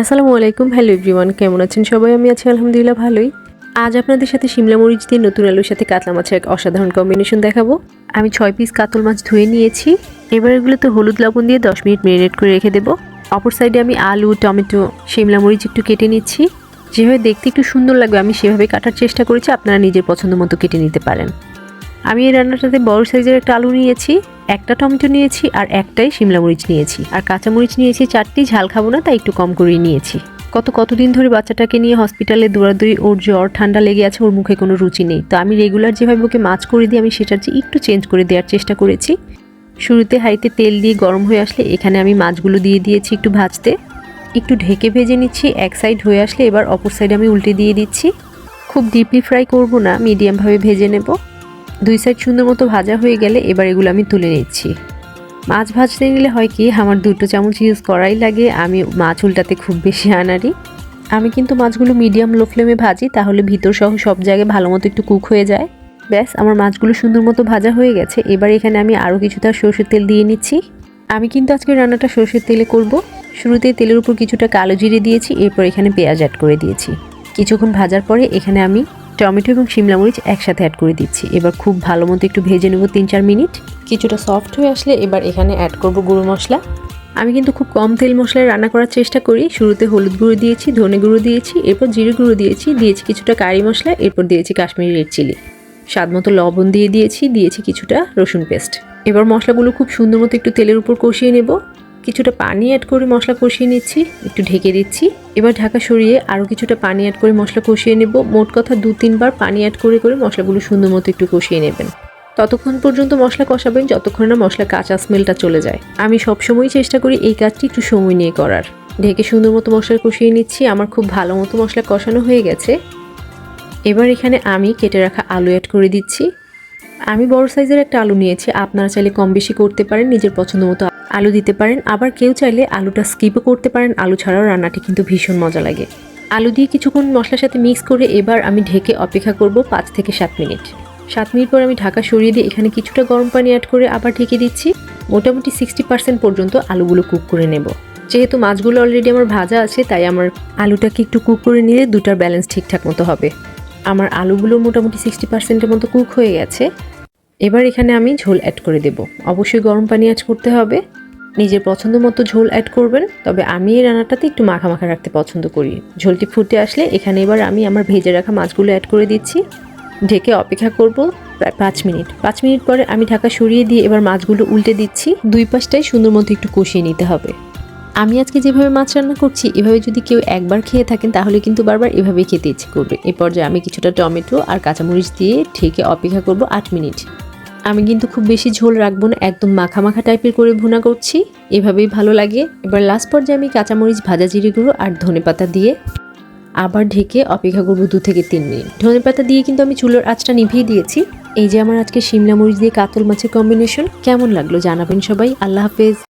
আসসালামু আলাইকুম, hello everyone, কেমন আছেন সবাই? আমি আছি আলহামদুলিল্লাহ ভালোই। আজ আপনাদের সাথে শিমলা মরিচ দিয়ে নতুন আলুর সাথে কাতলা মাছের এক অসাধারণ কম্বিনেশন দেখাবো। আমি ছয় পিস কাতল মাছ ধুয়ে নিয়েছি। এবার এগুলোতে হলুদ লবণ দিয়ে দশ মিনিট মেরিনেট করে রেখে দেবো। অপর সাইডে আমি আলু, টমেটো, শিমলা মরিচ একটু কেটে নিচ্ছি। যেভাবে দেখতে একটু সুন্দর লাগবে, আমি সেভাবে কাটার চেষ্টা করেছি, আপনারা নিজের পছন্দ মতো কেটে নিতে পারেন। আমি এই রান্নাটাতে বড় সাইজের একটা আলু নিয়েছি, একটা টমেটো নিয়েছি আর একটাই শিমলা মরিচ নিয়েছি। আর কাঁচা মরিচ নিয়েছি চারটি, ঝাল খাব না, তাই একটু কম করেই নিয়েছি। কত কতদিন ধরে বাচ্চাটাকে নিয়ে হসপিটালে দৌড়াদৌড়ি, ওর জ্বর, ঠান্ডা লেগে আছে, ওর মুখে কোনো রুচি নেই। তো আমি রেগুলার যেভাবে ওকে মাছ করে দিই, আমি সেটার যে একটু চেঞ্জ করে দেওয়ার চেষ্টা করেছি। শুরুতে হাইতে তেল দিয়ে গরম হয়ে আসলে এখানে আমি মাছগুলো দিয়ে দিয়েছি একটু ভাজতে। একটু ঢেকে ভেজে নিচ্ছি, এক সাইড হয়ে আসলে এবার অপর সাইডে আমি উল্টে দিয়ে দিচ্ছি। খুব ডিপলি ফ্রাই করব না মিডিয়ামভাবে ভেজে নেব। দুই সাইড সুন্দর মতো ভাজা হয়ে গেলে এবার এগুলো আমি তুলে নিচ্ছি। মাছ ভাজতে গেলে হয় কি, আমার দুটো চামচ ইউজ করাই লাগে। আমি মাছ উল্টাতে খুব বেশি আনারি। আমি কিন্তু মাছগুলো মিডিয়াম লো ফ্লেমে ভাজি, তাহলে ভিতর সহ সব জায়গায় ভালো মতো একটু কুক হয়ে যায়। ব্যাস, আমার মাছগুলো সুন্দর মতো ভাজা হয়ে গেছে। এবার এখানে আমি আরও কিছুটা সরষের তেল দিয়ে নিচ্ছি। আমি কিন্তু আজকে রান্নাটা সরষের তেলে করব। শুরুতে তেলের উপর কিছুটা কালো জিরে দিয়েছি, এরপর এখানে পেঁয়াজ অ্যাড করে দিয়েছি। কিছুক্ষণ ভাজার পরে এখানে আমি টমেটো এবং শিমলা মরিচ একসাথে অ্যাড করে দিচ্ছি। এবার খুব ভালো মতো একটু ভেজে নেব তিন চার মিনিট। কিছুটা সফট হয়ে আসলে এবার এখানে অ্যাড করব গুঁড়ো মশলা। আমি কিন্তু খুব কম তেল মশলায় রান্না করার চেষ্টা করি। শুরুতে হলুদ গুঁড়ো দিয়েছি ধনে গুঁড়ো দিয়েছি এরপর জিরে গুঁড়ো দিয়েছি দিয়েছি কিছুটা কারি মশলা এরপর দিয়েছি কাশ্মীরি রেড চিলি স্বাদ মতো লবণ দিয়ে দিয়েছি দিয়েছি কিছুটা রসুন পেস্ট এবার মশলাগুলো খুব সুন্দর মতো একটু তেলের উপর কষিয়ে নেব। কিছুটা পানি অ্যাড করে মশলা কষিয়ে নিচ্ছি, একটু ঢেকে দিচ্ছি। এবার ঢাকা সরিয়ে আরও কিছুটা পানি অ্যাড করে মশলা কষিয়ে নেব। মোট কথা দু, তিনবার পানি অ্যাড করে করে মশলাগুলো সুন্দর মতো একটু কষিয়ে নেবেন। ততক্ষণ পর্যন্ত মশলা কষাবেন, যতক্ষণ না মশলা কাঁচা স্মেলটা চলে যায়। আমি সবসময় চেষ্টা করি এই কাজটি একটু সময় নিয়ে করার। ঢেকে সুন্দর মতো মশলা কষিয়ে নিচ্ছি। আমার খুব ভালো মতো মশলা কষানো হয়ে গেছে। এবার এখানে আমি কেটে রাখা আলু অ্যাড করে দিচ্ছি। আমি বড় সাইজের একটা আলু নিয়েছি। আপনারা চাইলে কম বেশি করতে পারেন, নিজের পছন্দ মতো আলু দিতে পারেন, আবার কেউ চাইলে আলুটা স্কিপও করতে পারেন। আলু ছাড়াও রান্নাটি কিন্তু ভীষণ মজা লাগে। আলু দিয়ে কিছুক্ষণ মশলার সাথে মিক্স করে এবার আমি ঢেকে অপেক্ষা করব পাঁচ থেকে সাত মিনিট। সাত মিনিট পর আমি ঢাকা সরিয়ে দিয়ে এখানে কিছুটা গরম পানি অ্যাড করে আবার ঢেকে দিচ্ছি। মোটামুটি সিক্সটি পার্সেন্ট পর্যন্ত আলুগুলো কুক করে নেব। যেহেতু মাছগুলো অলরেডি আমার ভাজা আছে, তাই আমার আলুটাকে একটু কুক করে নিলে দুটার ব্যালেন্স ঠিকঠাক মতো হবে। আমার আলুগুলো মোটামুটি সিক্সটি পার্সেন্টের মতো কুক হয়ে গেছে। এবার এখানে আমি ঝোল অ্যাড করে দেব। অবশ্যই গরম পানি অ্যাড করতে হবে। নিজের পছন্দ মতো ঝোল অ্যাড করবেন, তবে আমি এই রান্নাটাতে একটু মাখা মাখা রাখতে পছন্দ করি। ঝোলটি ফুটে আসলে এখানে এবার আমি আমার ভেজে রাখা মাছগুলো অ্যাড করে দিচ্ছি। ঢেকে অপেক্ষা করব প্রায় পাঁচ মিনিট। পাঁচ মিনিট পরে আমি ঢাকা সরিয়ে দিয়ে এবার মাছগুলো উল্টে দিচ্ছি। দুই পাশটাই সুন্দর মতো একটু কষিয়ে নিতে হবে। আমি আজকে যেভাবে মাছ রান্না করছি, এভাবে যদি কেউ একবার খেয়ে থাকেন, তাহলে কিন্তু বারবার এভাবেই খেতে ইচ্ছে করবে। এ পর্যায়ে আমি কিছুটা টমেটো আর কাঁচামরিচ দিয়ে ঢেকে অপেক্ষা করব আট মিনিট। আমি কিন্তু খুব বেশি ঝোল রাখব না, একদম মাখা মাখা টাইপের করে ভুনা করছি। এভাবেই ভালো লাগে। এবার লাস্ট পর্যায়ে আমি কাঁচামরিচ, ভাজা জিরে গুঁড়ো আর ধনে পাতা দিয়ে আবার ঢেকে অপেক্ষা করব দু থেকে তিন মিনিট। ধনে পাতা দিয়ে কিন্তু আমি চুলোর আঁচটা নিভিয়ে দিয়েছি। এই যে আমার আজকে শিমলা মরিচ দিয়ে কাতল মাছের কম্বিনেশন কেমন লাগল জানাবেন সবাই। আল্লাহ হাফেজ।